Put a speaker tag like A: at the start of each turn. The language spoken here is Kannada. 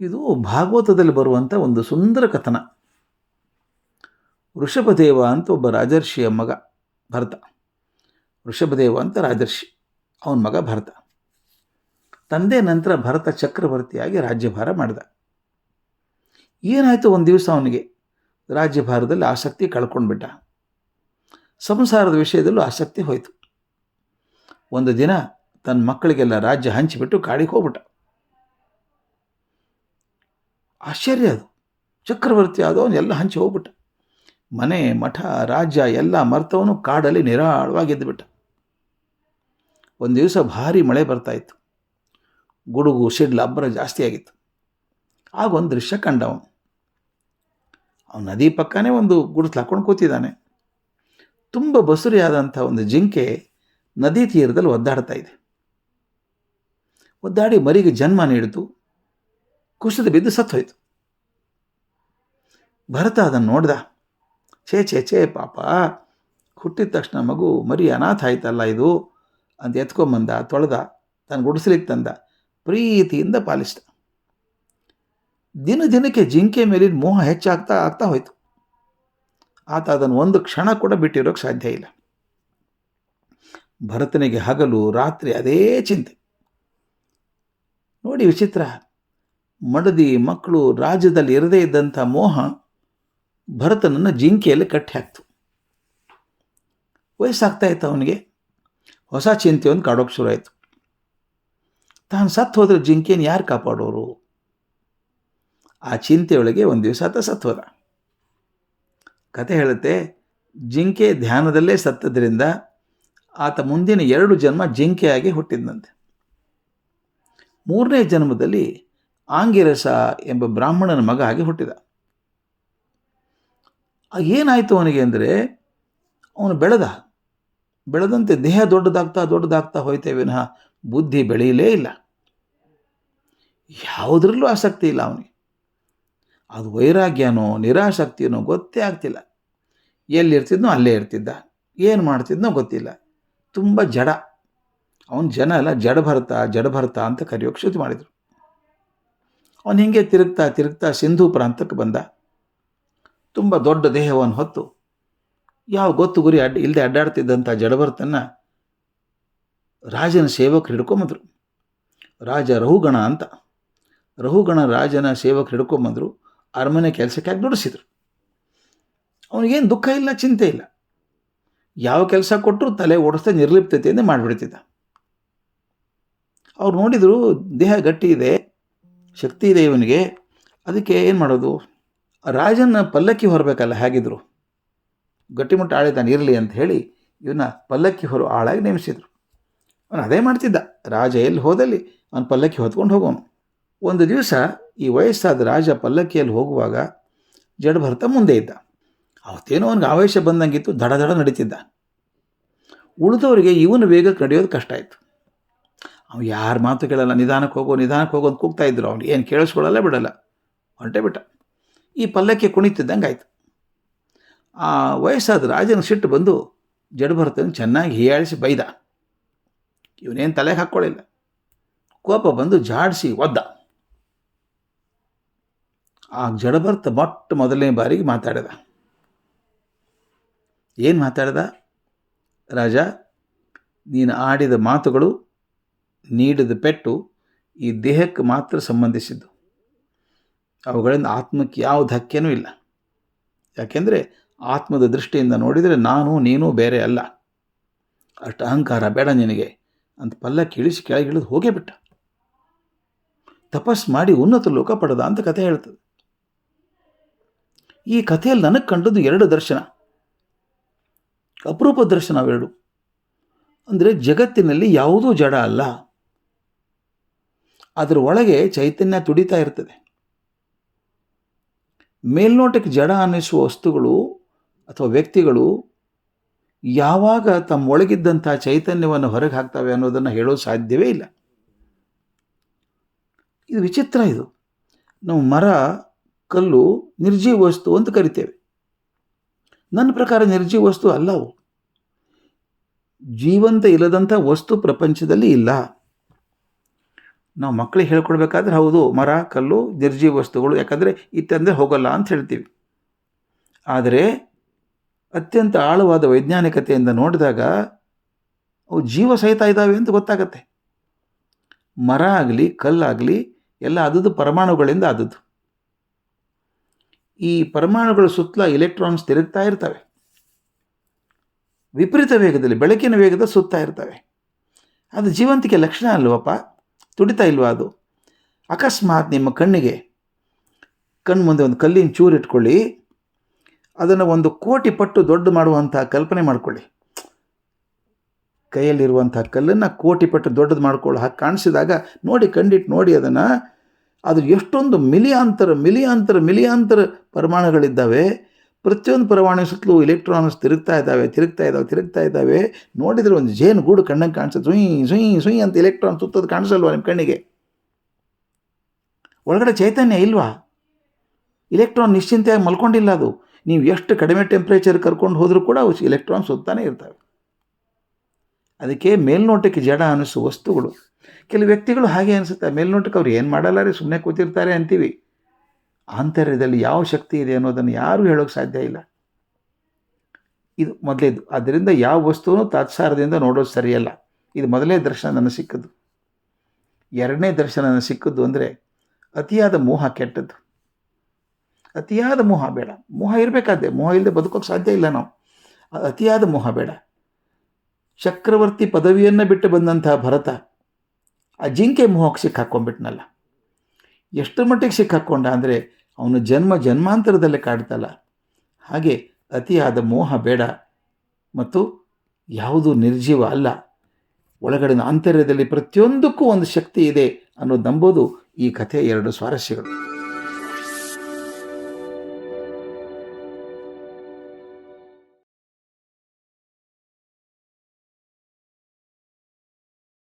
A: ಇದು ಭಾಗವತದಲ್ಲಿ ಬರುವಂಥ ಒಂದು ಸುಂದರ ಕಥನ. ವೃಷಭದೇವ ಅಂತ ಒಬ್ಬ ರಾಜರ್ಷಿಯ ಮಗ ಭರತ. ವೃಷಭದೇವ ಅಂತ ರಾಜರ್ಷಿ, ಅವನ ಮಗ ಭರತ. ತಂದೆ ನಂತರ ಭರತ ಚಕ್ರವರ್ತಿಯಾಗಿ ರಾಜ್ಯಭಾರ ಮಾಡಿದ. ಏನಾಯಿತು ಒಂದು ದಿವಸ ಅವನಿಗೆ? ರಾಜ್ಯಭಾರದಲ್ಲಿ ಆಸಕ್ತಿ ಕಳ್ಕೊಂಡ್ಬಿಟ್ಟ ಸಂಸಾರದ ವಿಷಯದಲ್ಲೂ ಆಸಕ್ತಿ ಹೋಯಿತು. ಒಂದು ದಿನ ತನ್ನ ಮಕ್ಕಳಿಗೆಲ್ಲ ರಾಜ್ಯ ಹಂಚಿಬಿಟ್ಟು ಕಾಡಿಗೆ ಹೋಗ್ಬಿಟ್ಟ. ಆಶ್ಚರ್ಯ ಅದು. ಚಕ್ರವರ್ತಿ ಆದವನು ಎಲ್ಲ ಹಂಚಿ ಹೋಗ್ಬಿಟ್ಟ. ಮನೆ, ಮಠ, ರಾಜ್ಯ ಎಲ್ಲ ಮರ್ತವನು ಕಾಡಲ್ಲಿ ನಿರಾಳವಾಗಿದ್ದುಬಿಟ್ಟ ಒಂದು ದಿವಸ ಭಾರಿ ಮಳೆ ಬರ್ತಾ ಇತ್ತು. ಗುಡುಗು ಸಿಡ್ಲ ಅಬ್ಬರ ಜಾಸ್ತಿ ಆಗಿತ್ತು. ಆಗ ಒಂದು ದೃಶ್ಯ ಕಂಡ ಅವನು ನದಿ ಪಕ್ಕನೇ ಒಂದು ಗುಡಿಸ್ಲು ಹಾಕೊಂಡು ಕೂತಿದ್ದಾನೆ. ತುಂಬ ಬಸುರಿಯಾದಂಥ ಒಂದು ಜಿಂಕೆ ನದಿ ತೀರದಲ್ಲಿ ಒದ್ದಾಡ್ತಾ ಇದೆ. ಒದ್ದಾಡಿ ಮರಿಗೆ ಜನ್ಮ ನೀಡಿತು. ಕುಸಿದು ಬಿದ್ದು ಸತ್ತೋಯ್ತು. ಭರತ ಅದನ್ನು ನೋಡ್ದ. ಛೇ ಛೇ ಛೇ, ಪಾಪ. ಹುಟ್ಟಿದ ತಕ್ಷಣ ಮಗು ಮರಿ ಅನಾಥ ಆಯ್ತಲ್ಲ ಇದು? ಅಂತ ಎತ್ಕೊಂಬಂದ, ತೊಳೆದ, ತನ್ನ ಗುಡಿಸ್ಲಿಕ್ಕೆ ತಂದ. ಪ್ರೀತಿಯಿಂದ ಪಾಲಿಸಿದ. ದಿನ ದಿನಕ್ಕೆ ಜಿಂಕೆ ಮೇಲಿನ ಮೋಹ ಹೆಚ್ಚಾಗ್ತಾ ಆಗ್ತಾ ಹೋಯ್ತು. ಆತ ಅದನ್ನು ಒಂದು ಕ್ಷಣ ಕೂಡ ಬಿಟ್ಟಿರೋಕ್ಕೆ ಸಾಧ್ಯ ಇಲ್ಲ. ಭರತನಿಗೆ ಹಗಲು, ರಾತ್ರಿ ಅದೇ ಚಿಂತೆ. ನೋಡಿ ವಿಚಿತ್ರ. ಮಡದಿ ಮಕ್ಕಳು ರಾಜ್ಯದಲ್ಲಿ ಇರದೇ ಇದ್ದಂಥ ಮೋಹ ಭರತನನ್ನು ಜಿಂಕೆಯಲ್ಲಿ ಕಟ್ಟಿ ಹಾಕ್ತು. ವಯಸ್ಸಾಗ್ತಾ ಇತ್ತು ಅವನಿಗೆ. ಹೊಸ ಚಿಂತೆ ಒಂದು ಕಾಡೋಕೆ ಶುರು ಆಯಿತು. ತಾನು ಸತ್ತು ಹೋದ್ರೆ ಜಿಂಕೆಯನ್ನು ಯಾರು ಕಾಪಾಡೋರು? ಆ ಚಿಂತೆಯೊಳಗೆ ಒಂದು ದಿವಸ ಆತ ಸತ್ತು ಹೋದ. ಕತೆ ಹೇಳುತ್ತೆ, ಜಿಂಕೆ ಧ್ಯಾನದಲ್ಲೇ ಸತ್ತದ್ರಿಂದ ಆತ ಮುಂದಿನ ಎರಡು ಜನ್ಮ ಜಿಂಕೆಯಾಗಿ ಹುಟ್ಟಿದ್ನಂತೆ. ಮೂರನೇ ಜನ್ಮದಲ್ಲಿ ಆಂಗಿರಸ ಎಂಬ ಬ್ರಾಹ್ಮಣನ ಮಗ ಆಗಿ ಹುಟ್ಟಿದ. ಏನಾಯಿತು ಅವನಿಗೆ ಅಂದರೆ, ಅವನು ಬೆಳೆದ. ಬೆಳೆದಂತೆ ದೇಹ ದೊಡ್ಡದಾಗ್ತಾ ದೊಡ್ಡದಾಗ್ತಾ ಹೋಯ್ತೇ ವಿನಃ ಬುದ್ಧಿ ಬೆಳೆಯಲೇ ಇಲ್ಲ. ಯಾವುದರಲ್ಲೂ ಆಸಕ್ತಿ ಇಲ್ಲ ಅವನಿಗೆ. ಅದು ವೈರಾಗ್ಯನೋ ನಿರಾಸಕ್ತಿನೋ ಗೊತ್ತೇ ಆಗ್ತಿಲ್ಲ. ಎಲ್ಲಿರ್ತಿದ್ನೋ ಅಲ್ಲೇ ಇರ್ತಿದ್ದ. ಏನು ಮಾಡ್ತಿದ್ನೋ ಗೊತ್ತಿಲ್ಲ. ತುಂಬ ಜಡ. ಅವನು ಜನ ಅಲ್ಲ ಜಡಭರತ ಜಡಭರತ ಅಂತ ಕರೆಯೋಕೆ ಶುರು ಮಾಡಿದರು. ಅವನು ಹಿಂಗೆ ತಿರುಗ್ತಾ ತಿರುಗ್ತಾ ಸಿಂಧೂ ಪ್ರಾಂತಕ್ಕೆ ಬಂದ. ತುಂಬ ದೊಡ್ಡ ದೇಹವನ್ನು ಹೊತ್ತು ಯಾವ ಗೊತ್ತು ಗುರಿ ಅಡ್ಡ ಇಲ್ಲದೆ ಅಡ್ಡಾಡ್ತಿದ್ದಂಥ ಜಡಭರತನ ರಾಜನ ಸೇವಕರು ಹಿಡ್ಕೊಂಬಂದರು. ರಾಜ ರಹುಗಣ ಅಂತ. ರಹುಗಣ ರಾಜನ ಸೇವಕರು ಹಿಡ್ಕೊಂಬಂದರು, ಅರಮನೆ ಕೆಲಸಕ್ಕೆ ಹಾಕಿ ದುಡಿಸಿದರು. ಅವನಿಗೇನು ದುಃಖ ಇಲ್ಲ, ಚಿಂತೆ ಇಲ್ಲ. ಯಾವ ಕೆಲಸ ಕೊಟ್ಟರು ತಲೆ ಓಡಿಸ್ತಾ ನಿರ್ಲಿಪ್ತತೆಯಿಂದ ಮಾಡಿಬಿಡ್ತಿದ್ದ. ಅವ್ರು ನೋಡಿದರು, ದೇಹ ಗಟ್ಟಿ ಇದೆ ಶಕ್ತಿ ಇದೆ ಇವನಿಗೆ ಅದಕ್ಕೆ ಏನು ಮಾಡೋದು? ರಾಜನ ಪಲ್ಲಕ್ಕಿ ಹೊರಬೇಕಲ್ಲ, ಹೇಗಿದ್ರು? ಗಟ್ಟಿಮುಟ್ಟ ಆಳಿತಾನೆ ಇರಲಿ ಅಂತ ಹೇಳಿ ಇವನ್ನ ಪಲ್ಲಕ್ಕಿ ಹೊರ ಆಳಾಗಿ ನೇಮಿಸಿದರು. ಅವನು ಅದೇ ಮಾಡ್ತಿದ್ದ. ರಾಜ ಎಲ್ಲಿ ಹೋದಲ್ಲಿ ಅವನು ಪಲ್ಲಕ್ಕಿ ಹೊತ್ಕೊಂಡು ಹೋಗೋನು ಒಂದು ದಿವಸ ಈ ವಯಸ್ಸಾದ ರಾಜ ಪಲ್ಲಕ್ಕಿಯಲ್ಲಿ ಹೋಗುವಾಗ ಜಡಭರತ ಮುಂದೆ ಇದ್ದ. ಅವತ್ತೇನೋ ಅವನಿಗೆ ಆವೇಶ ಬಂದಂಗಿತ್ತು, ದಡ ದಡ ನಡೀತಿದ್ದ. ಉಳಿದವರಿಗೆ ಇವನು ವೇಗಕ್ಕೆ ನಡೆಯೋದು ಕಷ್ಟ ಆಯಿತು. ಅವ್ನು ಯಾರ ಮಾತು ಕೇಳಲ್ಲ ನಿಧಾನಕ್ಕೆ ಹೋಗೋ ನಿಧಾನಕ್ಕೆ ಹೋಗೋ ಅಂತ ಕೂಗ್ತಾ ಇದ್ರು. ಅವ್ನು ಏನು ಕೇಳಿಸ್ಕೊಳ್ಳಲ್ಲ, ಬಿಡಲ್ಲ. ಹೊಂಟೆ ಬಿಟ್ಟ. ಈ ಪಲ್ಲಕ್ಕಿ ಕುಣಿತಿದ್ದಂಗೆ ಆಯಿತು ಆ ವಯಸ್ಸಾದ ರಾಜನ ಸಿಟ್ಟು ಬಂದು ಜಡಭರತನ ಚೆನ್ನಾಗಿ ಹೀಯಾಳಿಸಿ ಬೈದ. ಇವನೇನು ತಲೆಗೆ ಹಾಕ್ಕೊಳ್ಳಿಲ್ಲ ಕೋಪ ಬಂದು ಜಾಡಿಸಿ ಒದ್ದ. ಆ ಜಡಭರ್ತ ಮೊಟ್ಟ ಮೊದಲನೇ ಬಾರಿಗೆ ಮಾತಾಡಿದ. ಏನು ಮಾತಾಡಿದ? ರಾಜ, ನೀನು ಆಡಿದ ಮಾತುಗಳು ನೀಡಿದ ಪೆಟ್ಟು ಈ ದೇಹಕ್ಕೆ ಮಾತ್ರ ಸಂಬಂಧಿಸಿದ್ದು. ಅವುಗಳಿಂದ ಆತ್ಮಕ್ಕೆ ಯಾವ ಧಕ್ಕೆನೂ ಇಲ್ಲ. ಯಾಕೆಂದರೆ ಆತ್ಮದ ದೃಷ್ಟಿಯಿಂದ ನೋಡಿದರೆ ನಾನು, ನೀನು ಬೇರೆ ಅಲ್ಲ. ಅಷ್ಟು ಅಹಂಕಾರ ಬೇಡ ನಿನಗೆ ಅಂತ ಪಲ್ಲ ಇಳಿಸಿ ಕೆಳಗಿಳಿದು ಹೋಗೇ ಬಿಟ್ಟ. ತಪಸ್ ಮಾಡಿ ಉನ್ನತ ಲೋಕ ಪಡೆದ ಅಂತ ಕಥೆ ಹೇಳ್ತದೆ. ಈ ಕಥೆಯಲ್ಲಿ ನನಗೆ ಕಂಡದ್ದು ಎರಡು ದರ್ಶನ. ಅಪರೂಪ ದರ್ಶನ ಅವೆರಡು. ಅಂದರೆ ಜಗತ್ತಿನಲ್ಲಿ ಯಾವುದೂ ಜಡ ಅಲ್ಲ. ಅದರ ಒಳಗೆ ಚೈತನ್ಯ ತುಡಿತಾ ಇರ್ತದೆ. ಮೇಲ್ನೋಟಕ್ಕೆ ಜಡ ಅನ್ನಿಸುವ ವಸ್ತುಗಳು ಅಥವಾ ವ್ಯಕ್ತಿಗಳು ಯಾವಾಗ ತಮ್ಮ ಒಳಗಿದ್ದಂಥ ಚೈತನ್ಯವನ್ನು ಹೊರಗೆ ಹಾಕ್ತವೆ ಅನ್ನೋದನ್ನು ಹೇಳೋ ಸಾಧ್ಯವೇ ಇಲ್ಲ. ಇದು ವಿಚಿತ್ರ ಇದು. ನಾವು ಮರ, ಕಲ್ಲು, ನಿರ್ಜೀವ ವಸ್ತು ಅಂತ ಕರಿತೇವೆ. ನನ್ನ ಪ್ರಕಾರ ನಿರ್ಜೀವ ವಸ್ತು ಅಲ್ಲವು ಜೀವಂತ ಇಲ್ಲದಂಥ ವಸ್ತು ಪ್ರಪಂಚದಲ್ಲಿ ಇಲ್ಲ. ನಾವು ಮಕ್ಕಳಿಗೆ ಹೇಳ್ಕೊಡ್ಬೇಕಾದ್ರೆ ಹೌದು, ಮರ, ಕಲ್ಲು ನಿರ್ಜೀವ ವಸ್ತುಗಳು, ಯಾಕಂದರೆ ಇತ್ತಂದರೆ ಹೋಗಲ್ಲ ಅಂತ ಹೇಳ್ತೀವಿ. ಆದರೆ ಅತ್ಯಂತ ಆಳವಾದ ವೈಜ್ಞಾನಿಕತೆಯಿಂದ ನೋಡಿದಾಗ ಅವು ಜೀವ ಸಹಿತ ಇದ್ದಾವೆ ಅಂತ ಗೊತ್ತಾಗತ್ತೆ. ಮರ ಆಗಲಿ, ಕಲ್ಲಾಗಲಿ, ಎಲ್ಲ ಆದದ್ದು ಪರಮಾಣುಗಳಿಂದ ಆದದ್ದು. ಈ ಪರಮಾಣುಗಳ ಸುತ್ತಲ ಇಲೆಕ್ಟ್ರಾನ್ಸ್ ತಿರುಗ್ತಾ ಇರ್ತವೆ. ವಿಪರೀತ ವೇಗದಲ್ಲಿ, ಬೆಳಕಿನ ವೇಗದ ಸುತ್ತಾ ಇರ್ತವೆ. ಅದು ಜೀವಂತಿಕೆ ಲಕ್ಷಣ ಅಲ್ವಪ್ಪ. ತುಡಿತಾ ಇಲ್ವಾ ಅದು? ಅಕಸ್ಮಾತ್ ನಿಮ್ಮ ಕಣ್ಣಿಗೆ ಕಣ್ಣು ಮುಂದೆ ಒಂದು ಕಲ್ಲಿನ ಚೂರು ಇಟ್ಕೊಳ್ಳಿ, ಅದನ್ನು ಒಂದು ಕೋಟಿ ಪಟ್ಟು ದೊಡ್ಡ ಮಾಡುವಂಥ ಕಲ್ಪನೆ ಮಾಡ್ಕೊಳ್ಳಿ. ಕೈಯಲ್ಲಿರುವಂಥ ಕಲ್ಲನ್ನು ಕೋಟಿ ಪಟ್ಟು ದೊಡ್ಡದು ಮಾಡ್ಕೊಳ್ಳೋ ಹಾಗೆ ಕಾಣಿಸಿದಾಗ ನೋಡಿ ಕಂಡಿಟ್ಟು ನೋಡಿ ಅದನ್ನು. ಅದು ಎಷ್ಟೊಂದು ಮಿಲಿಯಾಂತರ ಮಿಲಿಯಾಂತರ ಮಿಲಿಯಾಂತರ ಪರಮಾಣುಗಳಿದ್ದಾವೆ. ಪ್ರತಿಯೊಂದು ಪರಮಾಣು ಸುತ್ತಲೂ ಇಲೆಕ್ಟ್ರಾನ್ಸ್ ತಿರುಗ್ತಾ ಇದ್ದಾವೆ ತಿರುಗ್ತಾ ಇದ್ದಾವೆ ತಿರುಗ್ತಾ ಇದ್ದಾವೆ. ನೋಡಿದರೆ ಒಂದು ಜೇನು ಗೂಡು ಕಣ್ಣಂಗೆ ಕಾಣಿಸುತ್ತೆ. ಸುಯ್, ಸುಯಿ ಸುಯಿ ಅಂತ ಎಲೆಕ್ಟ್ರಾನ್ ಸುತ್ತೋದು ಕಾಣಿಸಲ್ವಾ ನಿಮ್ಮ ಕಣ್ಣಿಗೆ? ಒಳಗಡೆ ಚೈತನ್ಯ ಇಲ್ವಾ? ಇಲೆಕ್ಟ್ರಾನ್ ನಿಶ್ಚಿಂತೆಯಾಗಿ ಮಲ್ಕೊಂಡಿಲ್ಲ ಅದು. ನೀವು ಎಷ್ಟು ಕಡಿಮೆ ಟೆಂಪ್ರೇಚರ್ ಕರ್ಕೊಂಡು ಹೋದರೂ ಕೂಡ ಅವು ಇಲೆಕ್ಟ್ರಾನ್ ಸುತ್ತಾನೆ ಇರ್ತವೆ. ಅದಕ್ಕೆ ಮೇಲ್ನೋಟಕ್ಕೆ ಜಡ ಅನ್ನಿಸುವ ವಸ್ತುಗಳು. ಕೆಲವು ವ್ಯಕ್ತಿಗಳು ಹಾಗೆ ಅನಿಸುತ್ತೆ ಮೇಲ್ನೋಟಕ್ಕೆ ಅವ್ರು ಏನು ಮಾಡಲ್ಲ ರೀ ಸುಮ್ಮನೆ ಕೂತಿರ್ತಾರೆ ಅಂತೀವಿ. ಆಂತರ್ಯದಲ್ಲಿ ಯಾವ ಶಕ್ತಿ ಇದೆ ಅನ್ನೋದನ್ನು ಯಾರೂ ಹೇಳೋಕೆ ಸಾಧ್ಯ ಇಲ್ಲ. ಇದು ಮೊದಲೇದು. ಆದ್ದರಿಂದ ಯಾವ ವಸ್ತುವನ್ನು ತಾತ್ಸಾರದಿಂದ ನೋಡೋದು ಸರಿಯಲ್ಲ. ಇದು ಮೊದಲೇ ದರ್ಶನ ನನಗೆ ಸಿಕ್ಕದ್ದು. ಎರಡನೇ ದರ್ಶನ ನನಗೆ ಸಿಕ್ಕದ್ದು ಅಂದರೆ ಅತಿಯಾದ ಮೋಹ ಕೆಟ್ಟದ್ದು. ಅತಿಯಾದ ಮೋಹ ಬೇಡ. ಮೋಹ ಇರಬೇಕಾದ್ರೆ ಮೋಹ ಇಲ್ಲದೆ ಬದುಕೋಕ್ಕೆ ಸಾಧ್ಯ ಇಲ್ಲ ನಾವು. ಅತಿಯಾದ ಮೋಹ ಬೇಡ. ಚಕ್ರವರ್ತಿ ಪದವಿಯನ್ನು ಬಿಟ್ಟು ಬಂದಂತಹ ಭರತ ಆ ಜಿಂಕೆ ಮೋಹಕ್ಕೆ ಸಿಕ್ಕಾಕೊಂಡ್ಬಿಟ್ನಲ್ಲ. ಎಷ್ಟು ಮಟ್ಟಿಗೆ ಸಿಕ್ಕಾಕ್ಕೊಂಡ ಅಂದರೆ ಅವನು ಜನ್ಮ ಜನ್ಮಾಂತರದಲ್ಲೇ ಕಾಡ್ತಲ್ಲ ಹಾಗೆ ಅತಿಯಾದ ಮೋಹ ಬೇಡ ಮತ್ತು ಯಾವುದು ನಿರ್ಜೀವ ಅಲ್ಲ. ಒಳಗಡಿನ ಆಂತರ್ಯದಲ್ಲಿ ಪ್ರತಿಯೊಂದಕ್ಕೂ ಒಂದು ಶಕ್ತಿ ಇದೆ ಅನ್ನೋದು ನಂಬೋದು ಈ ಕಥೆಯ ಎರಡು ಸ್ವಾರಸ್ಯಗಳು.